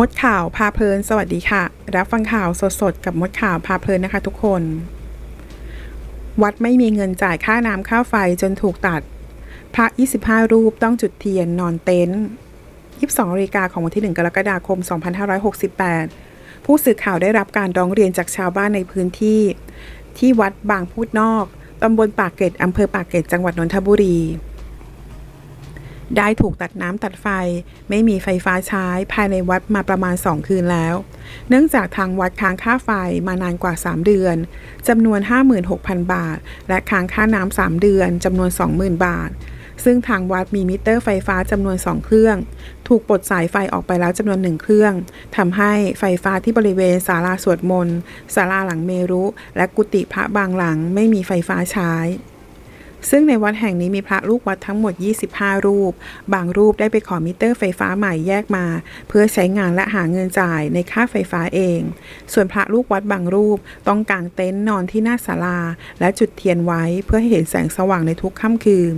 มดข่าวพาเพลิน สวัสดีค่ะ รับฟังข่าวสดๆ กับมดข่าวพาเพลินนะคะทุกคน วัดไม่มีเงินจ่ายค่าน้ำค่าไฟจนถูกตัด พระ 25 รูปต้องจุดเทียนนอนเต็นท์22นาฬิกาของวันที่ 1 กรกฎาคม 2568 ผู้สื่อข่าวได้รับการร้องเรียนจากชาวบ้านในพื้นที่ ที่วัดบางพูดนอกตำบลปากเกร็ดอำเภอปากเกร็ดจังหวัดนนทบุรี ได้ถูกตัดน้ำตัดไฟ ไม่มีไฟฟ้าใช้ภายในวัดมาประมาณ 2 คืนแล้ว เนื่องจากทางวัดค้างค่าไฟมานานกว่า 3 เดือนจำนวน 56,000 บาท และค้างค่าน้ำ3เดือนจำนวน 20,000 บาท ซึ่งทางวัดมีมิเตอร์ไฟฟ้าจำนวน 2 เครื่อง ถูกปลดสายไฟออกไปแล้วจำนวนหนึ่งเครื่องทำให้ไฟฟ้าที่บริเวณศาลาสวดมนต์ศาลาหลังเมรุ และกุฏิพระบางหลังไม่มีไฟฟ้าใช้ ซึ่งในวัดแห่งนี้มีพระลูกวัดทั้งหมด 25 รูป บางรูปได้ไปขอมิเตอร์ไฟฟ้าใหม่แยกมา เพื่อใช้งานและหาเงินจ่ายในค่าไฟฟ้าเอง ส่วนพระลูกวัดบางรูปต้องกางเต็นท์นอนที่หน้าศาลา และจุดเทียนไว้เพื่อให้เห็นแสงสว่างในทุกค่ำคืน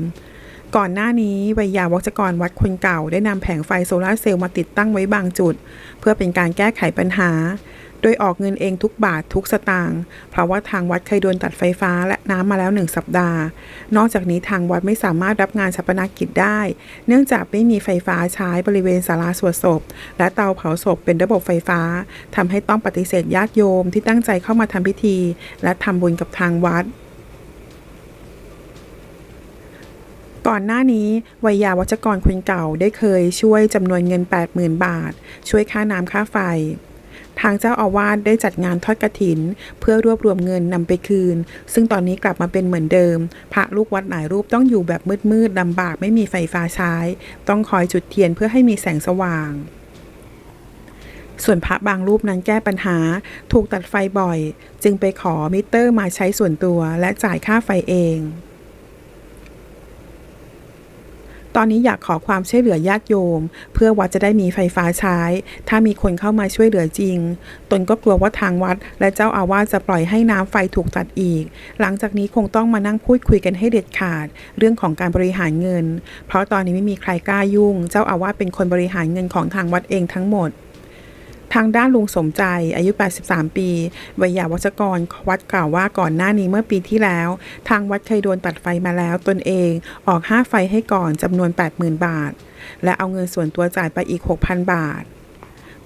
ก่อนหน้านี้วิยาวัจกรวัดคนเก่าได้นำแผงไฟโซลาร์เซลล์มาติดตั้งไว้บางจุด เพื่อเป็นการแก้ไขปัญหา โดยออกเงินเองทุกบาททุกสตางค์เพราะว่าทางวัดเคยโดนตัดไฟฟ้าและน้ำมาแล้วหนึ่งสัปดาห์ นอกจากนี้ทางวัดไม่สามารถรับงานชาปนกิจได้ เนื่องจากไม่มีไฟฟ้าใช้บริเวณศาลาสวดศพ และเตาเผาศพเป็นระบบไฟฟ้าทำให้ต้องปฏิเสธญาติโยมที่ตั้งใจเข้ามาทำพิธี และทำบุญกับทางวัดก่อนหน้านี้วัยยาวัจกรคนเก่าได้เคยช่วยจำนวนเงิน 80,000 บาท ช่วยค่าน้ำค่าไฟ ทางเจ้าอาวาสได้จัดงานทอดกระถิน เพื่อรวบรวมเงินนำไปคืน ซึ่งตอนนี้กลับมาเป็นเหมือนเดิม พระลูกวัดหลายรูปต้องอยู่แบบมืดๆลำบากไม่มีไฟฟ้าใช้ ต้องคอยจุดเทียนเพื่อให้มีแสงสว่างส่วนพระบางรูปนั้นแก้ปัญหา ถูกตัดไฟบ่อย จึงไปขอมิเตอร์มาใช้ส่วนตัวและจ่ายค่าไฟเอง ตอนนี้อยากขอความช่วยเหลือญาติโยม เพื่อวัดจะได้มีไฟฟ้าใช้ ถ้ามีคนเข้ามาช่วยเหลือจริง ตนก็กลัวว่าทางวัด และเจ้าอาวาสจะปล่อยให้น้ำไฟถูกตัดอีก หลังจากนี้คงต้องมานั่งพูดคุยกันให้เด็ดขาด เรื่องของการบริหารเงิน เพราะตอนนี้ไม่มีใครกล้ายุ่ง เจ้าอาวาสเป็นคนบริหารเงินของทางวัดเองทั้งหมด ทางด้านลุงสมใจอายุ 83 ปีวัยาวัชกรวัดกล่าวว่าก่อนหน้านี้เมื่อปีที่แล้ว ทางวัดเคยโดนตัดไฟมาแล้วตนเองออกค่าไฟให้ก่อนจำนวน 80,000 บาท และเอาเงินส่วนตัวจ่ายไปอีก 6,000 บาท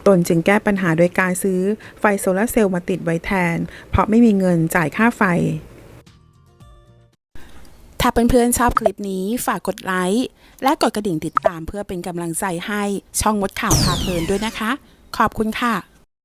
ตนจึงแก้ปัญหาโดยการซื้อไฟโซลาร์เซลล์มาติดไว้แทน เพราะไม่มีเงินจ่ายค่าไฟ ถ้าเพื่อนๆชอบคลิปนี้ฝากกดไลค์และกดกระดิ่งติดตามเพื่อเป็นกำลังใจให้ช่องมดข่าวพาเพลินด้วยนะคะ ขอบคุณค่ะ